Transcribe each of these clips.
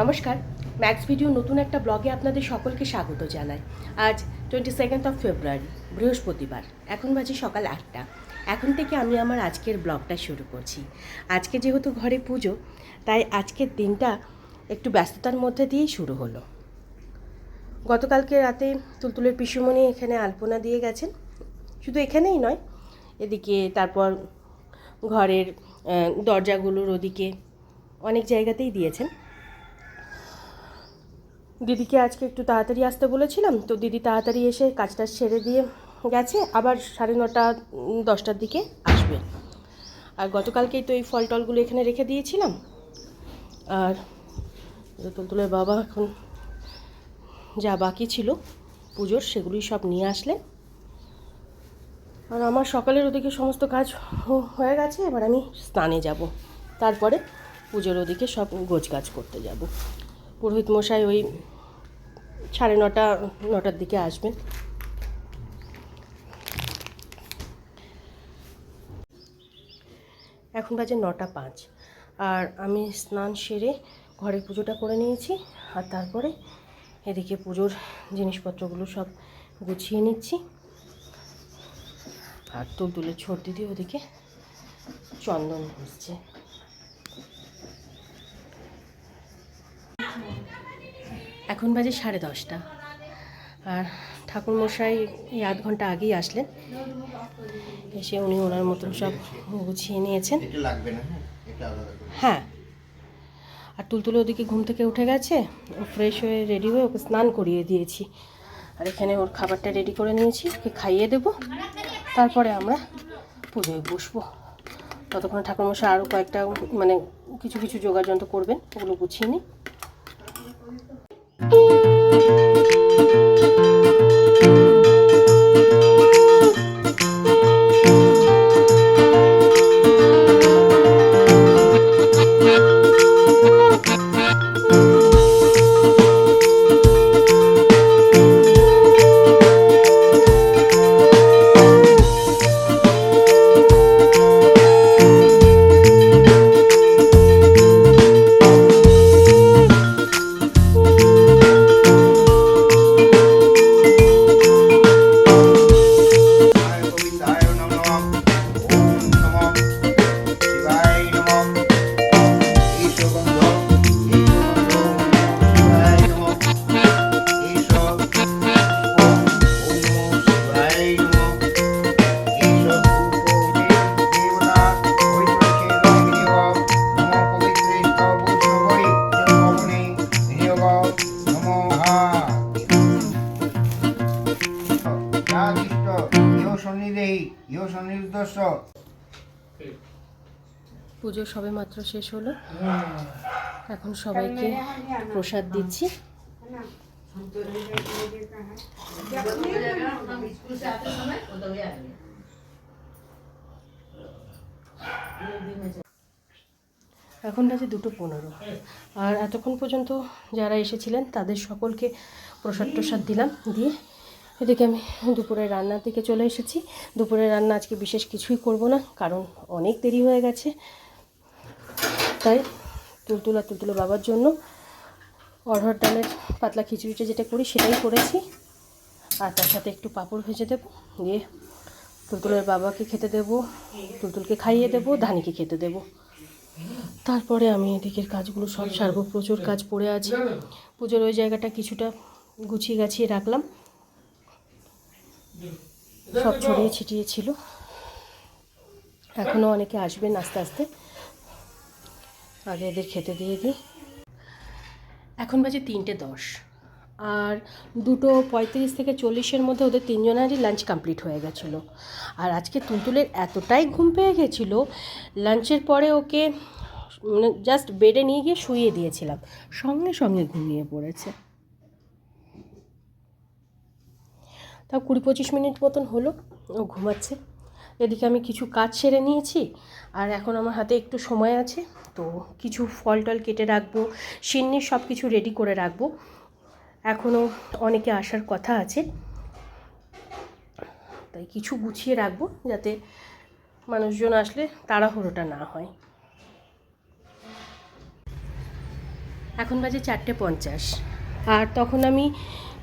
নমস্কার max video নতুন একটা ব্লগে আপনাদের সকলকে স্বাগত জানাই। আজ টোয়েন্টি সেকেন্ড অফ ফেব্রুয়ারি বৃহস্পতিবার, এখন বাজে সকাল আটটা। এখন থেকে আমি আমার আজকের ব্লগটা শুরু করছি। আজকে যেহেতু ঘরে পুজো, তাই আজকের দিনটা একটু ব্যস্ততার মধ্যে দিয়েই শুরু হলো। গতকালকে রাতে তুলতুলের পিসুমণি এখানে আলপনা দিয়ে গেছেন। শুধু এখানেই নয়, এদিকে তারপর ঘরের দরজাগুলোর ওদিকে অনেক জায়গাতেই দিয়েছেন। দিদিকে আজকে একটু তাড়াতাড়ি আসতে বলেছিলাম, তো দিদি তাড়াতাড়ি এসে কাজটা সেরে দিয়ে গেছে, আবার সাড়ে নটা দশটার দিকে আসবে। আর গতকালকেই তো এই ফল টলগুলো এখানে রেখে দিয়েছিলাম। আর তুলতুলের বাবা এখন যা বাকি ছিল পুজোর, সেগুলোই সব নিয়ে আসলেন আর আমার সকালের ওদিকে সমস্ত কাজ হয়ে গেছে, এবার আমি স্নানে যাব। তারপরে পুজোর ওদিকে সব গোছ গাছ করতে যাব। পুরোহিত মশাই ওই সাড়ে নটা, নটার দিকে আসবেন এখন বাজে নটা পাঁচ। আর আমি স্নান সেরে ঘরের পুজোটা করে নিয়েছি, আর তারপরে এদিকে পুজোর জিনিসপত্রগুলো সব গুছিয়ে নিচ্ছি। আর তুলতুলে ছোট দিদি ওদিকে চন্দন ঘুষছে। এখন বাজে সাড়ে দশটা। আর ঠাকুরমশাই এই আধ ঘণ্টা আগেই আসলেন। এসে উনি ওনার মতন সব গুছিয়ে নিয়েছেন। হ্যাঁ? হ্যাঁ। আর তুলতুলে ওদিকে ঘুম থেকে উঠে গেছে। ও ফ্রেশ হয়ে রেডি হয়ে ওকে স্নান করিয়ে দিয়েছি। আর এখানে ওর খাবারটা রেডি করে নিয়েছি। ওকে খাইয়ে দেবো। তারপরে আমরা পুজোয় বসবো। ততক্ষণে ঠাকুরমশাই আরও কয়েকটা মানে কিছু কিছু যোগাযন্ত্র করবেন। ওগুলো গুছিয়ে নিই। Ooh. পুজো সবে মাত্র শেষ হলো। এখন সবাইকে প্রসাদ দিচ্ছি। এখন বাজে দুটো পনেরো। আর এতক্ষণ পর্যন্ত যারা এসেছিলেন, তাদের সকলকে প্রসাদ প্রসাদ দিলাম, দিয়ে এদিকে আমি দুপুরের রান্নার দিকে চলে এসেছি। দুপুরের রান্না আজকে বিশেষ কিছুই করব না, কারণ অনেক দেরি হয়ে গেছে। তাই তুলতুলা তুলতুলো বাবার জন্য। অরহর ডালের পাতলা খিচুড়িটা যেটা করি সেটাই করেছি। আর তার সাথে একটু পাঁপড় ভেজে দেবো। দিয়ে তুলতুলের বাবাকে খেতে দেবো, তুলতুলকে খাইয়ে দেবো, ধানিকে খেতে দেবো। তারপরে আমি এদিকের কাজগুলো সব সারবো। প্রচুর কাজ পড়ে আছে। পুজোর ওই জায়গাটা কিছুটা গুছিয়ে গাছিয়ে রাখলাম। সব ছড়িয়ে ছিটিয়ে ছিল। এখনও অনেকে আসবেন আস্তে আস্তে। আগে এদের খেতে দিয়ে দিই। এখন বাজে তিনটে দশ। আর দুটো পঁয়ত্রিশ থেকে চল্লিশের মধ্যে ওদের তিনজনেরই লাঞ্চ কমপ্লিট হয়ে গেছিল। আর আজকে তুলতুলের এতটাই ঘুম পেয়ে গেছিল লাঞ্চের পরে ওকে মানে জাস্ট বেডে নিয়ে গিয়ে শুইয়ে দিয়েছিলাম। সঙ্গে সঙ্গে ঘুমিয়ে পড়েছে। তাও কুড়ি পঁচিশ মিনিট মতন হলো, ও ঘুমাচ্ছে। এদিকে আমি কিছু কাজ সেরে নিয়েছি, আর এখন আমার হাতে একটু সময় আছে, তো কিছু ফল টল কেটে রাখব সিন্নির সব কিছু রেডি করে রাখব। এখনও অনেকে আসার কথা আছে, তাই কিছু গুছিয়ে রাখব যাতে মানুষজন আসলে তাড়াহুড়োটা না হয়। এখন বাজে চারটে পঞ্চাশ, আর তখন আমি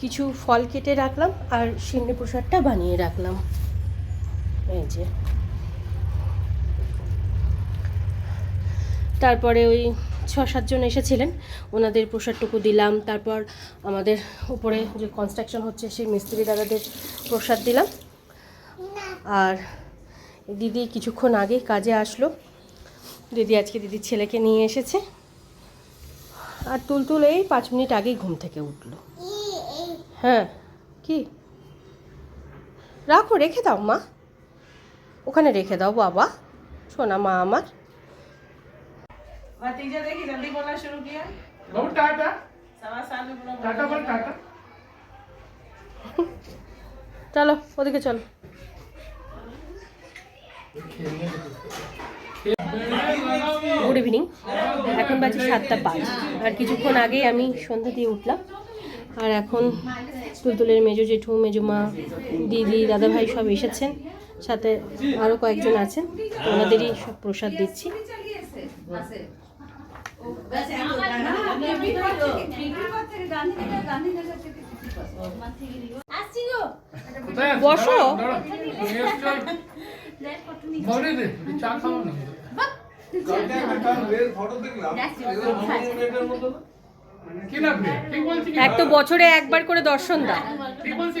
কিছু ফল কেটে রাখলাম, আর সিন্নি প্রসাদটা বানিয়ে রাখলাম। এই যে। তারপরে ওই ছ সাতজন এসেছিলেন। ওনাদের প্রসাদটুকু দিলাম। তারপর আমাদের উপরে যে কনস্ট্রাকশন হচ্ছে সেই মিস্ত্রি দাদাদের প্রসাদ দিলাম। আর দিদি কিছুক্ষণ আগে কাজে আসলো। দিদি আজকে দিদির ছেলেকে নিয়ে এসেছে। আর তুলতুল এই পাঁচ মিনিট আগেই ঘুম থেকে উঠল। হ্যাঁ কি? রাখো রেখে দাও মা। ওখানে রেখে দাও বাবা শোনা মা আমার भतीजा देखी जल्दी बोलना शुरू किया बहुत टाटा सवा साल में पूरा टाटा बोल टाटा চলো ওদিকে চলো গুড ইভিনিং এখন বাজে সাতটা পাঁচ আর কিছুক্ষণ আগেই আমি সন্ধ্যা দিয়ে উঠলাম আর এখন তুলতুলের মেজো জেঠু মেজো মা দিদি দাদাভাই সব এসেছেন সাথে আরও কয়েকজন আছেন ওনাদেরই সব প্রসাদ দিচ্ছি? বসো। এক তো বছরে একবার করে দর্শন দাও ঠিক বলছি?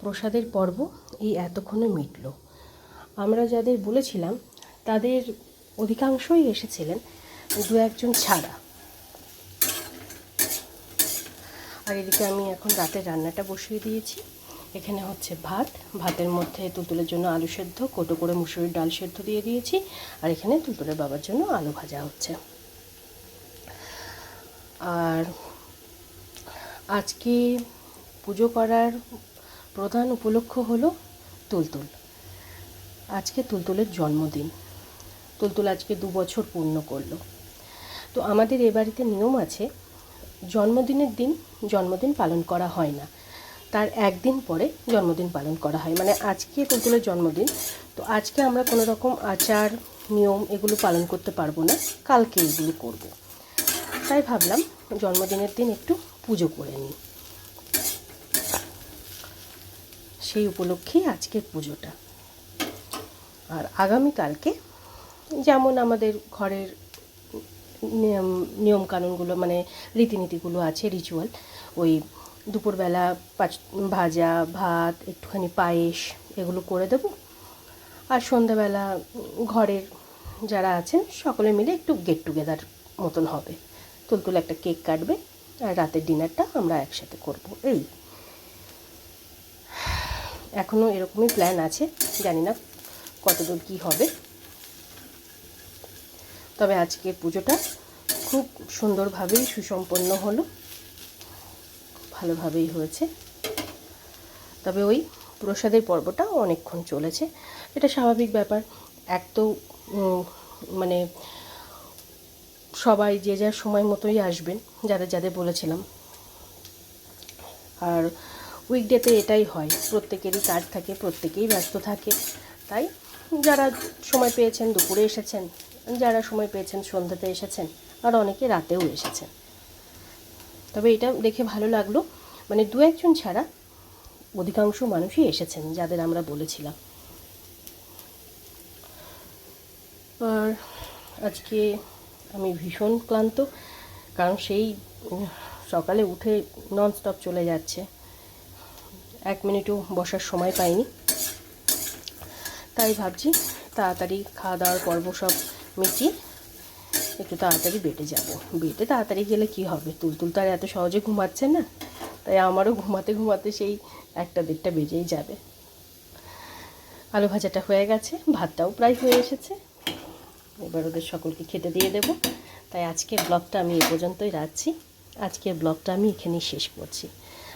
প্রসাদের পর্ব এই এতক্ষণে মিটল। আমরা যাদের বলেছিলাম, তাদের অধিকাংশই এসেছিলেন দু একজন ছাড়া। আর এদিকে আমি এখন রাতের রান্নাটা বসিয়ে দিয়েছি। এখানে হচ্ছে ভাত। ভাতের মধ্যে তুলতুলের জন্য আলু সেদ্ধ, কোটো করে মুসুরির ডাল সেদ্ধ দিয়ে দিয়েছি। আর এখানে তুলতুলের বাবার জন্য আলু ভাজা হচ্ছে। আর আজকে পুজো করার প্রধান উপলক্ষ হলো তুলতুল। আজকে তুলতুলের জন্মদিন। তুলতুল আজকে দু বছর পূর্ণ করল। তো আমাদের এ বাড়িতে নিয়ম আছে, জন্মদিনের দিন জন্মদিন পালন করা হয় না। তার একদিন পরে জন্মদিন পালন করা হয়। মানে আজকে তুলতুলের জন্মদিন, তো আজকে আমরা কোনো রকম আচার, নিয়ম এগুলো পালন করতে পারব না। কালকে এগুলো করব। তাই ভাবলাম জন্মদিনের দিন একটু পুজো করে নিই। সেই উপলক্ষেই আজকের পুজোটা। আর আগামীকালকে যেমন আমাদের ঘরের নিয়ম, নিয়মকানুনগুলো মানে রীতিনীতিগুলো আছে রিচুয়াল ওই দুপুরবেলা পাঁচ, ভাজা, ভাত, একটুখানি পায়েস এগুলো করে দেবো। আর সন্ধ্যাবেলা ঘরের যারা আছেন সকলে মিলে একটু গেট টুগেদার মতন হবে। তুলতুল একটা কেক কাটবে আর রাতের ডিনারটা আমরা একসাথে করব। এই এখনও এরকমই প্ল্যান আছে, জানি না কতদূর কি হবে। তবে আজকের পুজোটা খুব সুন্দরভাবেই সুসম্পন্ন হলো, ভালোভাবেই হয়েছে। তবে ওই প্রসাদের পর্বটা অনেকক্ষণ চলেছে। এটা স্বাভাবিক ব্যাপার, এক তো মানে সবাই যে যার সময় মতোই আসবেন, যাদের যাদের বলেছিলাম। আর উইকডেতে এটাই হয়। প্রত্যেকেরই কাজ থাকে, প্রত্যেকেই ব্যস্ত থাকে। তাই যারা সময় পেয়েছেন, দুপুরে এসেছেন, যারা সময় পেয়েছেন, সন্ধ্যাতে এসেছেন, আর অনেকে রাতেও এসেছেন। তবে এটা দেখে ভালো লাগল মানে দু একজন ছাড়া অধিকাংশ মানুষই এসেছেন, যাদের আমরা বলেছিলাম। আর আজকে আমি ভীষণ ক্লান্ত, কারণ সেই সকালে উঠে ননস্টপ চলে যাচ্ছে। এক মিনিটও বসার সময় পাইনি। তাই ভাবছি তাড়াতাড়ি খাওয়া দাওয়ার পর্ব সব মিটিয়ে একটু তাড়াতাড়ি বেটে যাব। বেটে তাড়াতাড়ি গেলে কি হবে? তুলতুল তো আর এত সহজে ঘুমাচ্ছে না। তাই আমারও ঘুমাতে ঘুমাতে সেই একটা দেড়টা বেজেই যাবে। আলু ভাজাটা হয়ে গেছে, ভাতটাও প্রায় হয়ে এসেছে। এবার ওদের সকলকে খেতে দিয়ে দেবো। তাই আজকের ব্লগটা আমি এ পর্যন্তই রাখছি। আজকের ব্লগটা আমি এখানেই শেষ করছি।